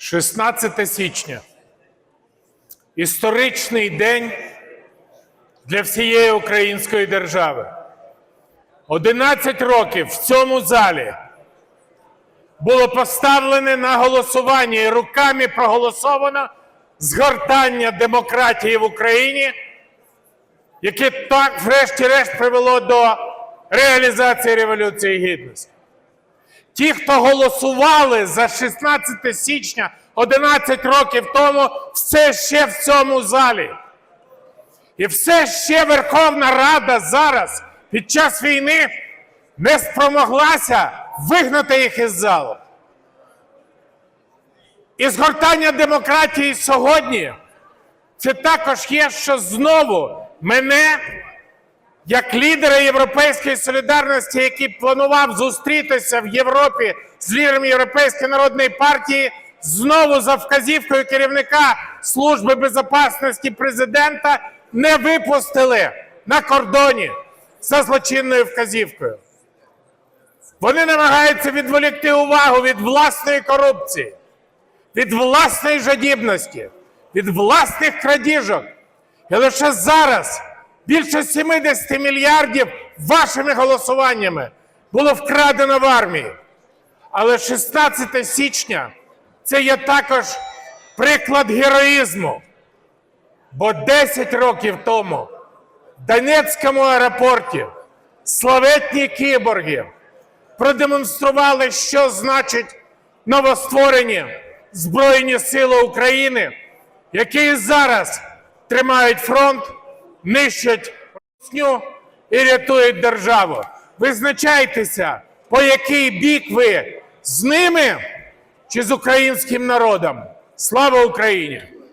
16 січня. Історичний день для всієї української держави. 11 років в цьому залі було поставлене на голосування і руками проголосовано згортання демократії в Україні, яке так, врешті-решт, привело до реалізації Революції Гідності. Ті, хто голосували за 16 січня 11 років тому, все ще в цьому залі. І все ще Верховна Рада зараз під час війни не спромоглася вигнати їх із залу. І згортання демократії сьогодні це також є, що знову мене як лідера Європейської солідарності, який планував зустрітися в Європі з лідерами Європейської народної партії, знову за вказівкою керівника Служби безпечності президента не випустили на кордоні за злочинною вказівкою. Вони намагаються відволікти увагу від власної корупції, від власної жадібності, від власних крадіжок. І лише зараз більше 70 мільярдів вашими голосуваннями було вкрадено в армії. Але 16 січня це є також приклад героїзму. Бо 10 років тому в Донецькому аеропорті славетні кіборги продемонстрували, що значить новостворені Збройні Сили України, які зараз тримають фронт, нищать русню і рятують державу. Визначайтеся, по який бік ви з ними чи з українським народом. Слава Україні!